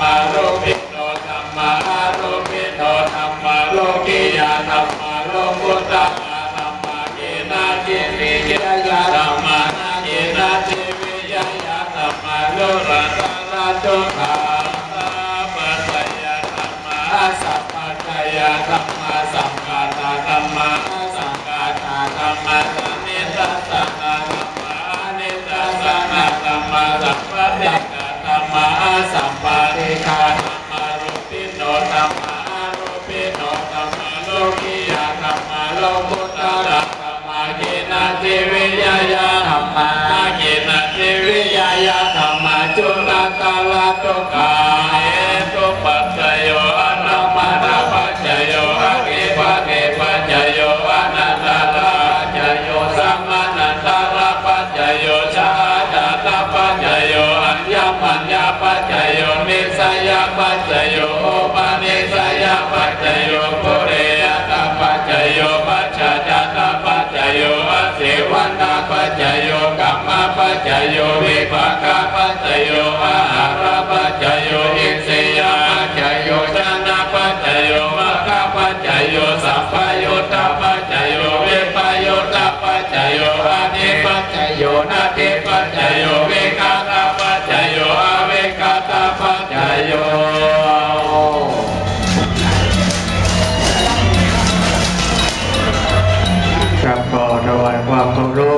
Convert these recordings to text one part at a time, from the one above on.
มาโลภิโนธรรมาโลภิโนธรรมาโลกิยาธรรมาโลกุตตะธรรมาเกนะจิวิยายะธรรมานาเกนะจิวิยายะธรรมาโลรัตระตุขาปัสสยธรรมาสัพพัทยธรรมาสังฆาตาธรรมาสังฆาตาธรรมาสันนิตัสสะธรรมานิตัสสะธรรมาสัพพะเทกธรรมาสั มปะเทกะธรรมารุปิโนธรรมารุปิโนธรรมาโลกิยาธรรมาโลกุตตะธรรมาเกนะเทวิยายาธรรมาเกนะเทวิยายาธรรมาจุลตาลาตุกา จจโยกัมมปัจจโยวิภากาปัจจโยอาหารปัจจโยอินทรียปัจจโยจานาปัจจโยมาคปัจจโยสัพพโยตปัจจโยวิปโยตปัจจโยอานิปัจจโยนาทิปัจจโยวิกาตาปัจจโยอเวกาตาปัจจโยครับขอถวายความเคารพ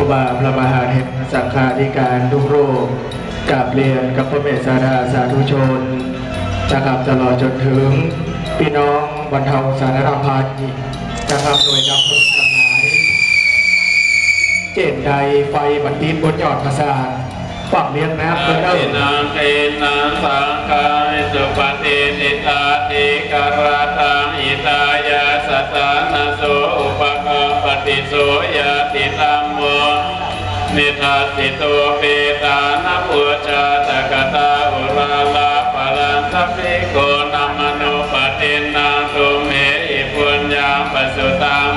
ครูบาพระมหาเถรสังฆาธิการทุกรูปกราบเรียนกับพระเมตสาราสาธุชนนะครับตลอดจนถึงพี่น้องบรรเทาสาธารณภัยนะครับโดยนำพลสหาย เจนใดไฟบันทิตบนยอดปราสาท ฝั่งเลี้ยงน้ำอาเป็นเดิทิมนังเกนังสังฆาสุปฏินิตาติกราตังอิตายาสตานโสอุปกปฏิโสยาติตัมโมนิทัสสิโตเปตานปุจจตกตาอุราลาปลันทปิโกนัมโนปฏินังตุเมอิปุญญาปสุตัง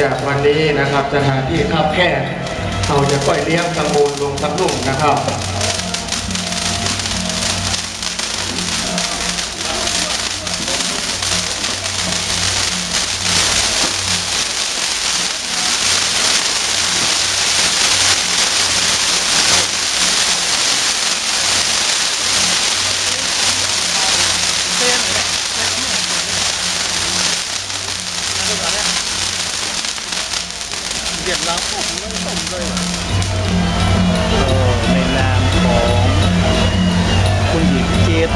จากวันนี้นะครับสถานที่ขับแคบเราจะปล่อยเลี้ยงตะมูลลงตำลุ่มนะครับ เรียบร้อยผมไม่สมเลยในนามของคุณหญิงเจฟ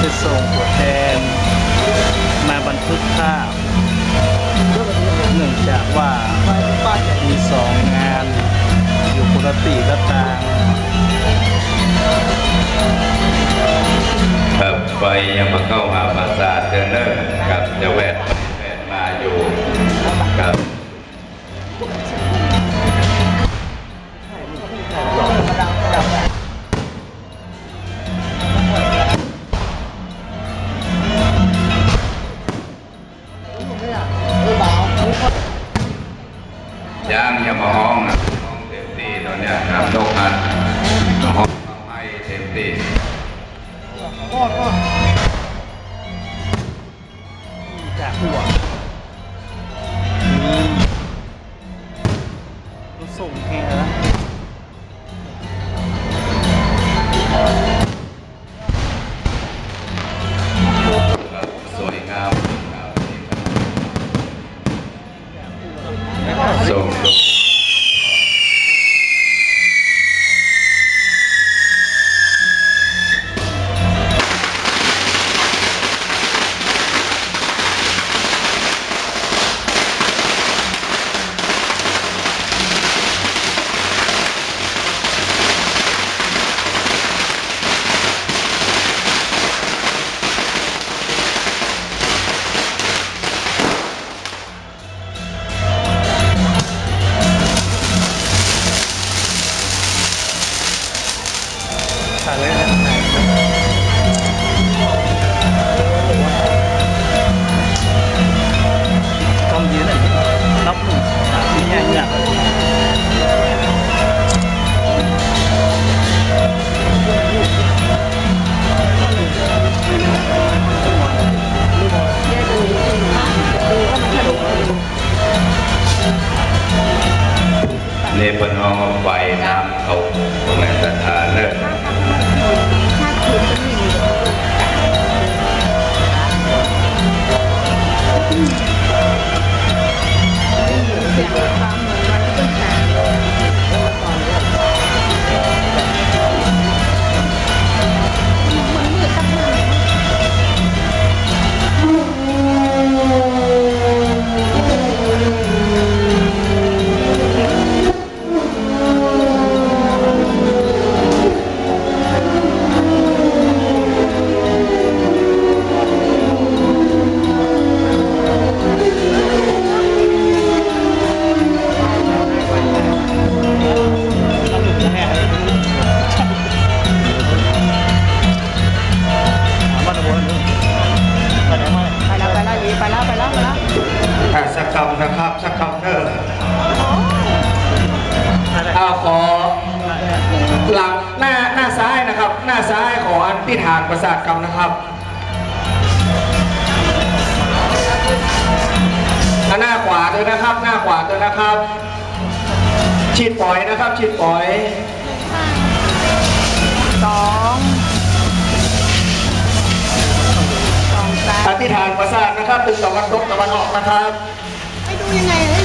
จะส่งตัวแทน มาบันทึกภาพเนื่องจากว่ามีสองงานอยู่คนละตีก็ตามครับไฟยังมาเข้าหาปราสาทเดินเนอร์กับจะแวดแวดมาอยู่ครับ ยังอย่ามาห้องนะห้องเต็มที่ตอนเนี้ยครับนกอันห้องให้เต็มที่ ที่ฐานประสาทกรรมนะครับอะหน้าขวาด้วยนะครับ หน้าขวาด้วยนะครับ ฉีดปล่อยนะครับ ฉีดปล่อยสองสองสามอธิษฐานประสาทนะครับตึกตะวันตกตะวันออกนะครับไปดูยังไงเอ้ย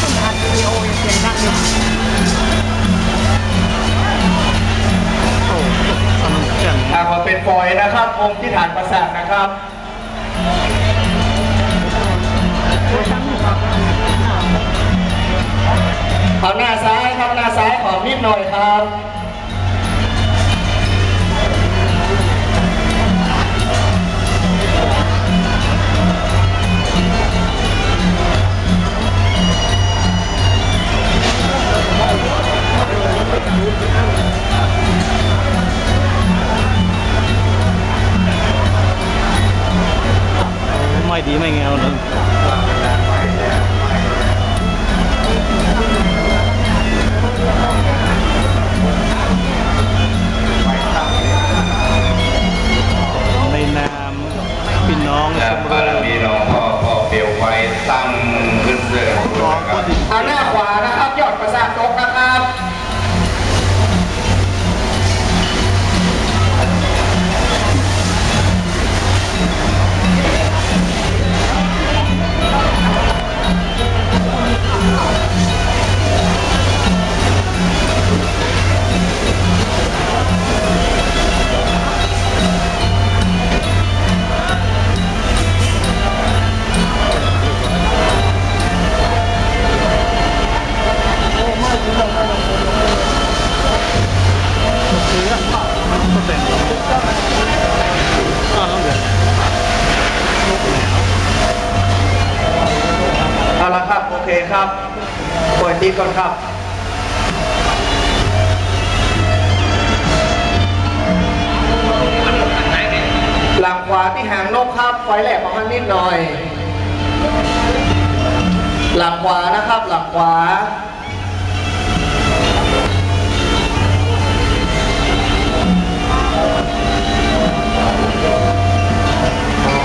ต้องอัดวิดีโอยังเสียงดังอยู่างมาเป็นฟอยล์นะครับ องค์ที่ฐานประสาทนะครับเอาหน้าซ้ายครับหน้าซ้ายขอนิดหน่อยครับ ไม่ดีไม่เงาเลย ครับเปล่อยตีก่อนครับหลังขวาที่หางนกครับไฟแหลกประมาณนิดหน่อย หลังขวานะครับ หลังขวา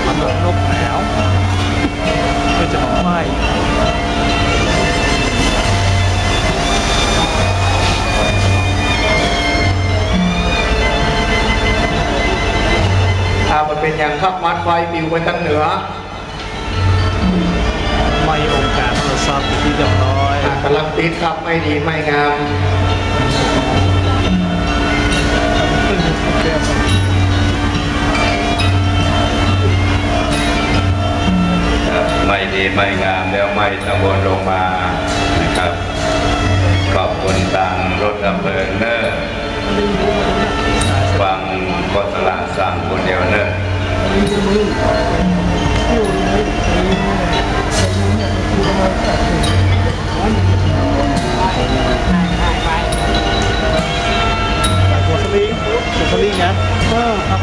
มันนกแล้วก็จะมาไหว้ ถ้ามันเป็นอย่างครับมัดไฟปิวไปทางเหนือ ไม่องค์การโทรศัพท์เป็นที่เรียบร้อยอะกำลังติดครับไม่ดีไม่งามไม่ดีไม่งามแล้วไม่ตะวนลงมานะครับ ขอบคุณทางรถดับเพลิงเนอร์ ก็สละสั่งคนเดียวเนอร์หัวสลิงหัวสลิงนะเออครับ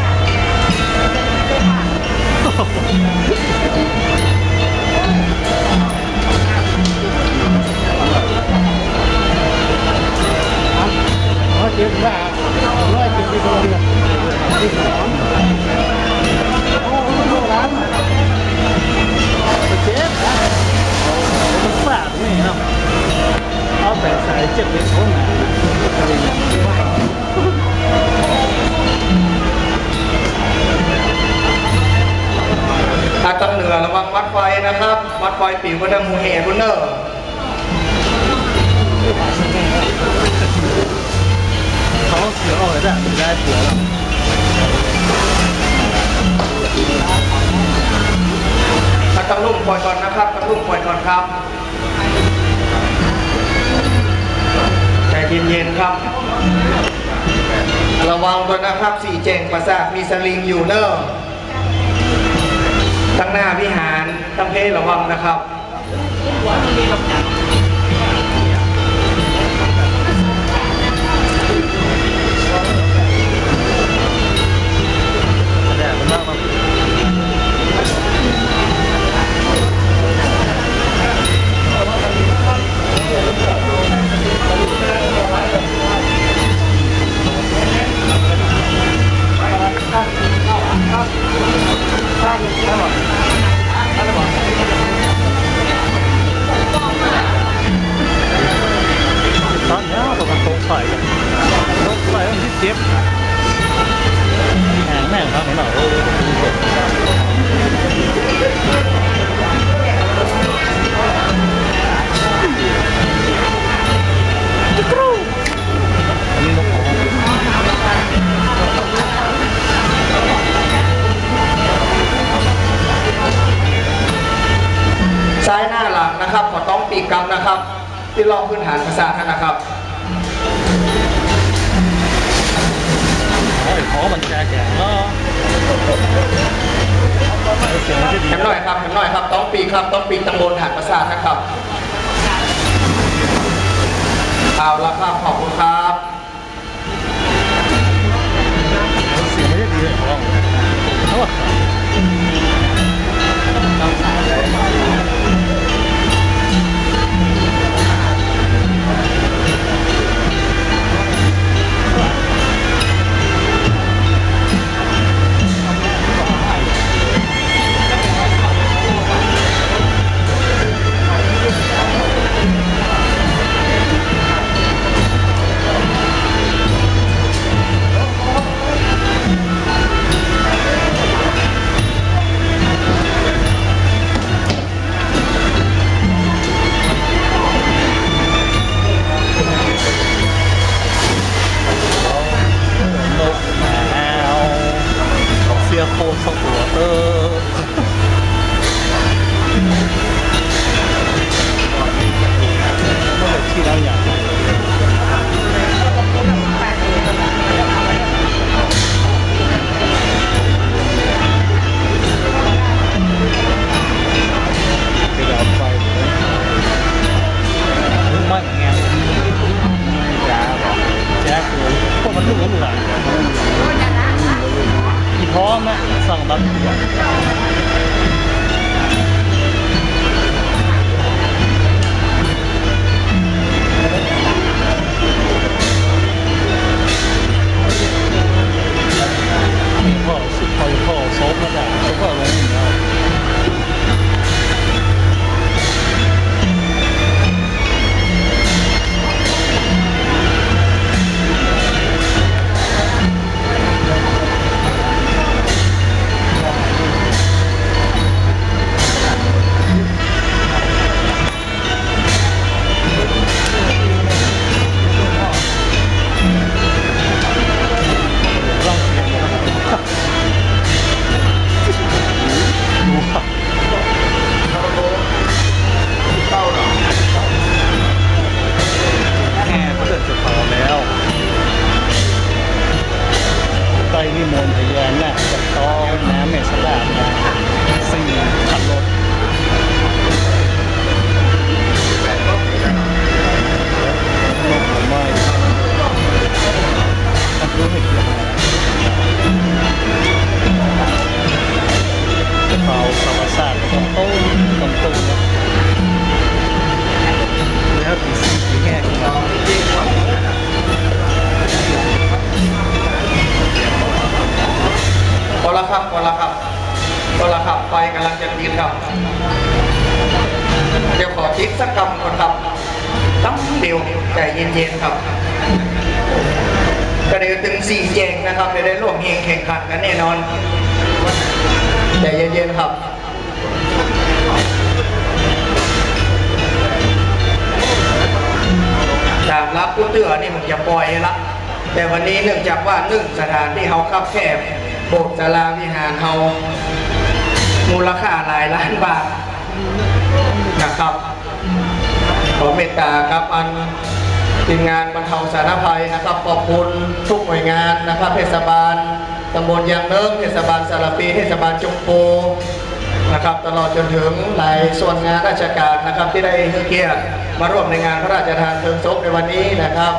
ร้อยเจ็ดว่าร้ จ็บเป็นโค้งหนาอะไรอย่างเงี้งตางเหนือระวังวัดไฟนะครับ วัดไฟปิวกระดังมูเฮบุนเนอร์เขาเสือออกเลยจ้ะได้เสือแล้วทางตางลุ่มปล่อยก่อนนะครับตางลุ่มปล่อยก่อนครับ เย็นๆครับ ระวังด้วยนะครับสี่เจงประสาทมีสลิงอยู่เนอะตั้งหน้าวิหารตั้งเพระวังนะครับ ตอนนี้ประมาณโต๊ะไฟกันโต๊ะไฟมันที่เจ็บแหงแม่งครับเหมือนเรา ซ้ายหน้าหลังนะครับ ขอต้องปีกกำนะครับ ที่รองพื้นฐานภาษาทนะครับโอ้ยขอมันแก่แก่เนาะเสียงมันจะดีแถมหน่อยครับแถมหน่อยครับ ต้องปีกครับ ต้องปีกตำบลฐานภาษาทนะครับเอาละครับขอบคุณครับ รับผู้เตือนี่ผมจะปล่อยละแต่วันนี้เนื่องจากว่าหนึ่งสถานที่เขาคับแคบโบสถ์ศาลาวิหารเขามูลค่าหลายล้านบาทนะครับ ขอเมตตาครับอันทีมงานบรรเทาสาธารณภัยนะครับขอบคุณทุกหน่วยงานนะครับเทศบาลตำบลยางเนิ้งเทศบาลสารปีเทศบาลจงโป นะครับ ตลอดจนถึงหลายส่วนงานราชการนะครับที่ได้เกียรติมาร่วมในงานพระราชทานเพลิงศพในวันนี้นะครับ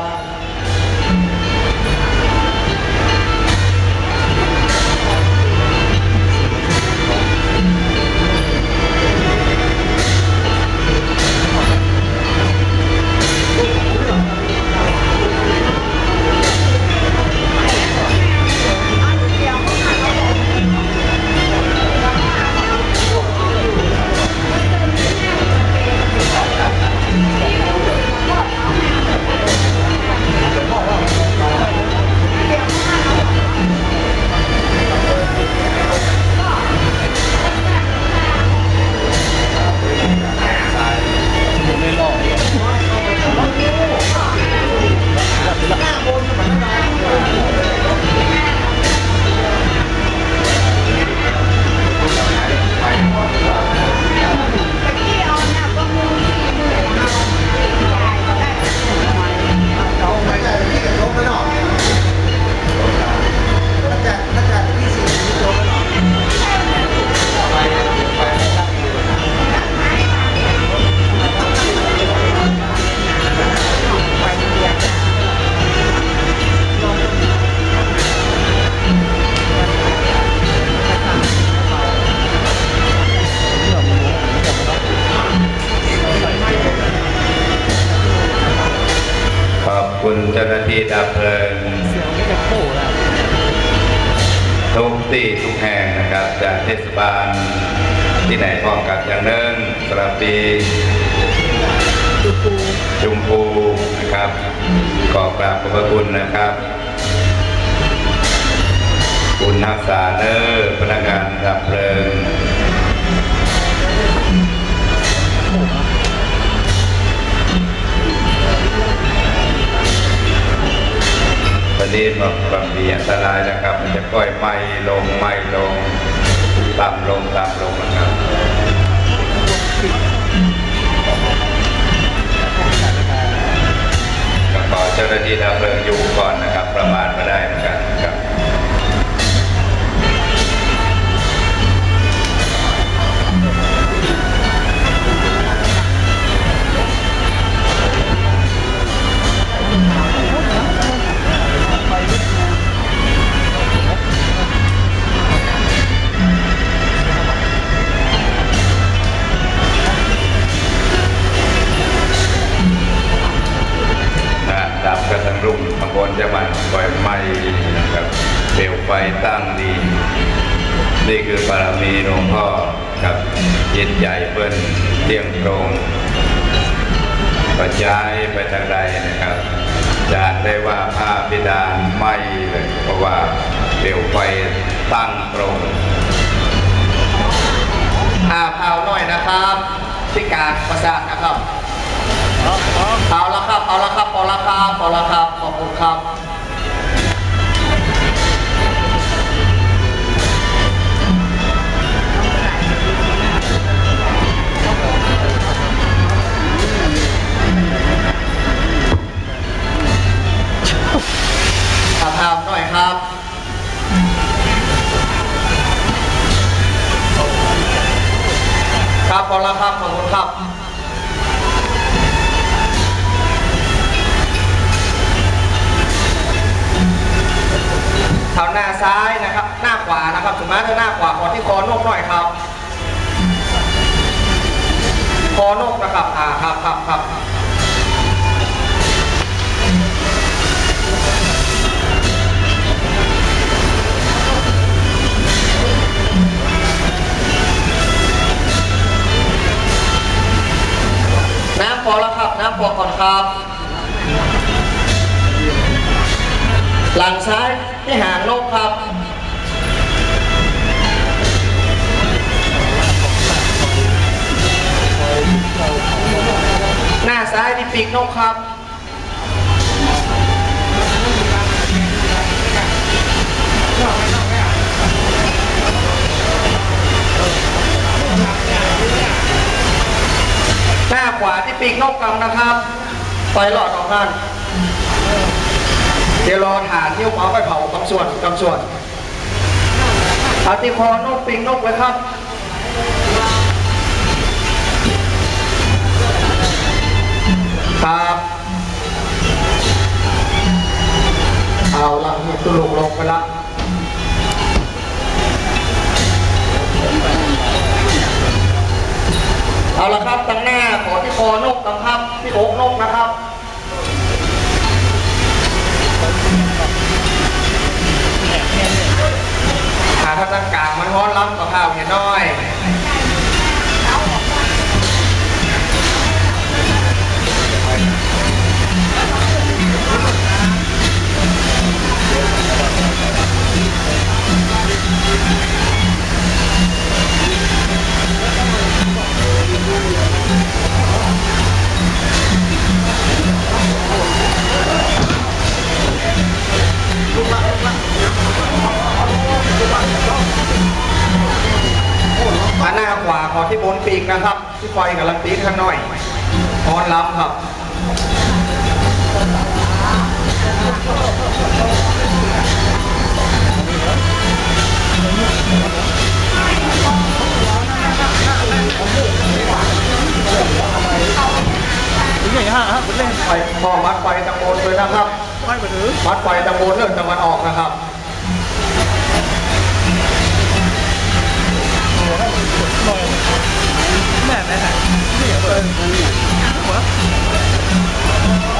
เนอร์พนักงานดับเพลิงประเด็นว่าความมีอันตรายนะครับ มันจะค่อยไหมลงไหมลงต่ำลงต่ำลงนะครับก็ขอเจ้าหน้าที่ดับเพลิงอยู่ก่อนนะครับ ประมาทไม่ได้เหมือนกัน ยินใหญ่เพิ่นเที่ยงตรงกระจายไปทางใดนะครับจานได้ว่าผ้าพิดานไหม้เลยเพราะว่าเปลวไฟตั้งตรงอาเผาหน่อยนะครับที่การประสาทนะครับเอาละครับเอาละครับเอาละครับเอาละครับขอบคุณครับ น้อแล้วครับพอก่อนครับ หลังซ้ายที่หางนกครับ หน้าซ้ายที่ปีกนกครับ น้าขวาที่ปีกนกกำนะครับปล่อยหลอดออกท่านเดี๋ยวรอฐานที่เอาไปเผากำส่วนกำส่วนเอาที่คอนกปีกนกเลยครับครับเอาละมีตุลุกลงไปละ เอาละครับตั้งหน้าขอที่คอนกนะครับ ที่อกนกนะครับหาทางกลางมันฮ้อนล้ำกับข้าวเห็นน้อย ที่บนปีกนะครับ ที่ไฟกับลังตีข้างหน่อยฮอนล้ำครับถึงอย่างฮะฮะเล่นไฟพอมัดไฟตะโกนเลยนะครับ ไม่ไปถือมัดไฟตะโกนเรื่องตะวันออกนะครับ แม่แม่นี่เปิดหัวเอา